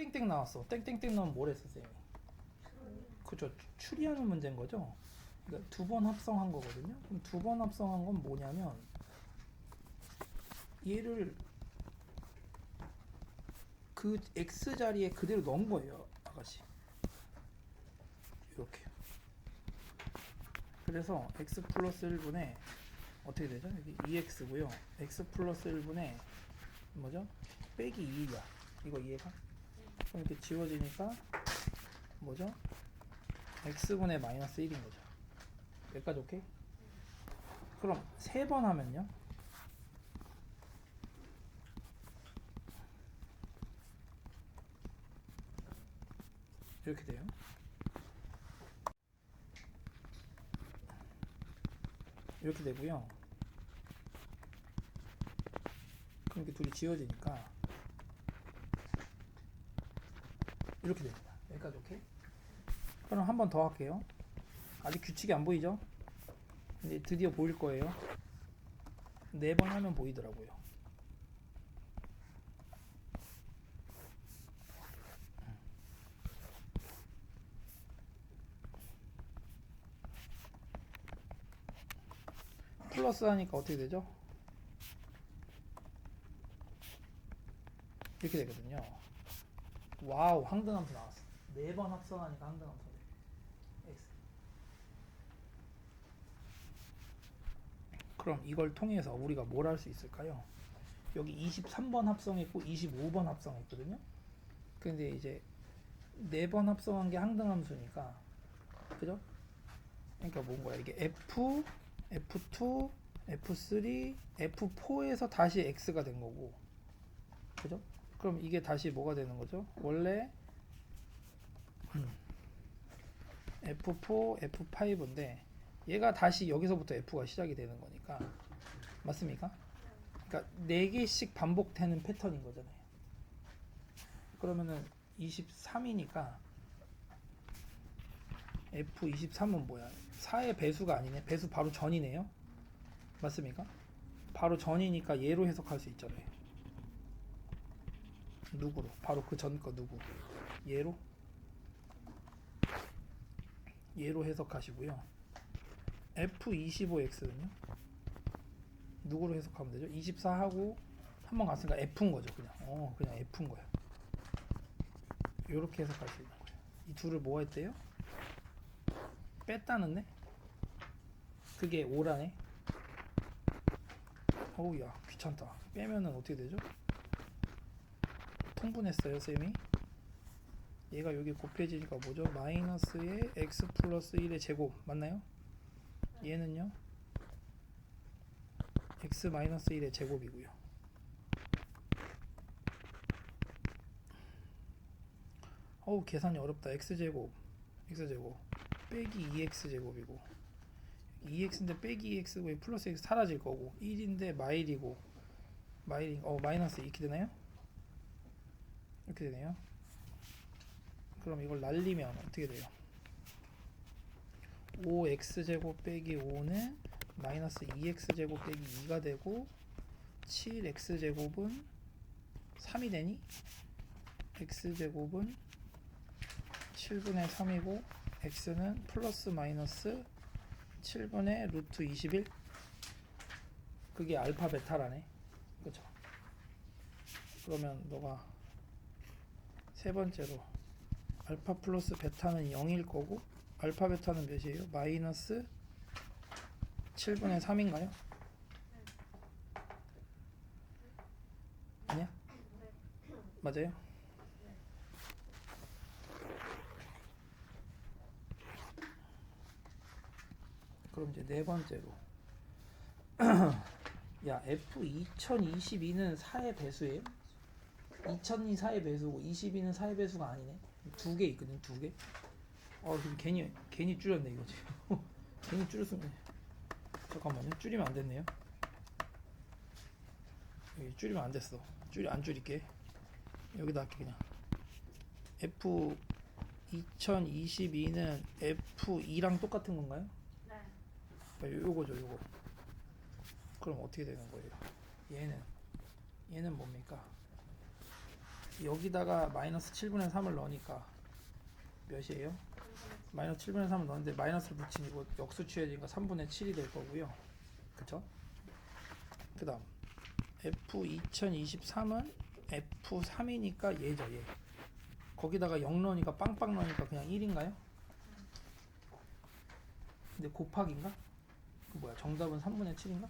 땡땡땡 나왔어. 땡땡땡 나오면 뭘 했어, 쌤이? 그죠. 추리하는 문제인 거죠. 그러니까 두 번 합성한 거거든요. 그럼 두 번 합성한 건 뭐냐면 얘를 그 x 자리에 그대로 넣은 거예요, 아가씨. 이렇게. 그래서 x 플러스 1분에 어떻게 되죠? 여기 2x고요. x 플러스 1분에 뭐죠? 빼기 2야. 이거 이해가? 이렇게 지워지니까 뭐죠? x분의 마이너스 1인 거죠. 여기까지 오케이? 그럼 세 번 하면요? 이렇게 돼요. 이렇게 되고요. 그럼 이렇게 둘이 지워지니까 이렇게 됩니다. 여기까지 오케이? 그럼 한 번 더 할게요. 아직 규칙이 안 보이죠? 근데 드디어 보일 거예요. 네 번 하면 보이더라고요. 플러스 하니까 어떻게 되죠? 이렇게 되거든요. 와우, 항등함수 나왔어. 네 번 합성하니까 항등함수 돼. X. 그럼 이걸 통해서 우리가 뭘 할 수 있을까요? 여기 23번 합성했고 25번 합성했거든요. 근데 이제 네 번 합성한 게 항등함수니까 그죠? 그러니까 뭔 거야? 이게 F, F2, F3, F4에서 다시 X가 된 거고 그죠? 그럼 이게 다시 뭐가 되는 거죠? 원래 음, F4, F5인데 얘가 다시 여기서부터 F가 시작이 되는 거니까 맞습니까? 그러니까 네 개씩 반복되는 패턴인 거잖아요. 그러면은 23이니까 F23은 뭐야? 4의 배수가 아니네. 배수 바로 전이네요. 맞습니까? 바로 전이니까 얘로 해석할 수 있잖아요. 누구로? 바로 그 전 거 누구? 얘로? 얘로 해석하시고요. F25X는요? 누구로 해석하면 되죠? 24하고 한 번 갔으니까 F인 거죠, 그냥. 어, 그냥 F인 거야. 이렇게 해석할 수 있는 거예요. 이 둘을 뭐 했대요? 뺐다는데? 그게 5라네? 어우, 야, 귀찮다. 빼면은 어떻게 되죠? 통분했어요, 쌤이. 얘가 여기 곱해지니까 뭐죠? 마이너스의 x 플러스 1의 제곱 맞나요? 얘는요? x 마이너스 1의 제곱이고요. 어우 계산이 어렵다. x 제곱, x 제곱 빼기 2x 제곱이고 2x인데 빼기 2x고 플러스 x 사라질 거고 1인데 마일이고 마일이 어 마이너스 이렇게 되나요? 이렇게 되네요. 그럼 이걸 날리면 어떻게 돼요? 5x 제곱 빼기 5는 마이너스 2x 제곱 빼기 2가 되고 7x 제곱은 3이 되니 x 제곱은 7분의 3이고 x는 플러스 마이너스 7분의 루트 21 그게 알파 베타라네 그죠 그러면 너가 세 번째로 알파 플러스 베타는 0일 거고 알파 베타는 몇이에요? 마이너스 7분의 3인가요? 아니야? 맞아요? 그럼 이제 네 번째로 야 F 2022는 4의 배수예요? 2000이 4의 배수고 22는 4의 배수가 아니네. 두 개 있거든 두 개. 어 지금 괜히 괜히 줄였네 이거 지금. 괜히 줄였으면 잠깐만요. 줄이면 안 됐네요. 여기 줄이면 안 됐어. 줄이 안 줄일게. 여기다 할게 그냥. F 2022는 F2랑 똑같은 건가요? 네. 요- 요거죠 요거. 그럼 어떻게 되는 거예요? 얘는. 얘는 뭡니까 여기다가 마이너스 7분의 3을 넣으니까 몇이에요? 마이너스 7분의 3을 넣었는데 마이너스를 붙이고 역수 취해지니까 3분의 7이 될 거고요. 그쵸? 그 다음 F2023은 F3이니까 얘죠 얘. 거기다가 0 넣으니까 빵빵 넣으니까 그냥 1인가요? 근데 곱하기인가? 그 뭐야 정답은 3분의 7인가?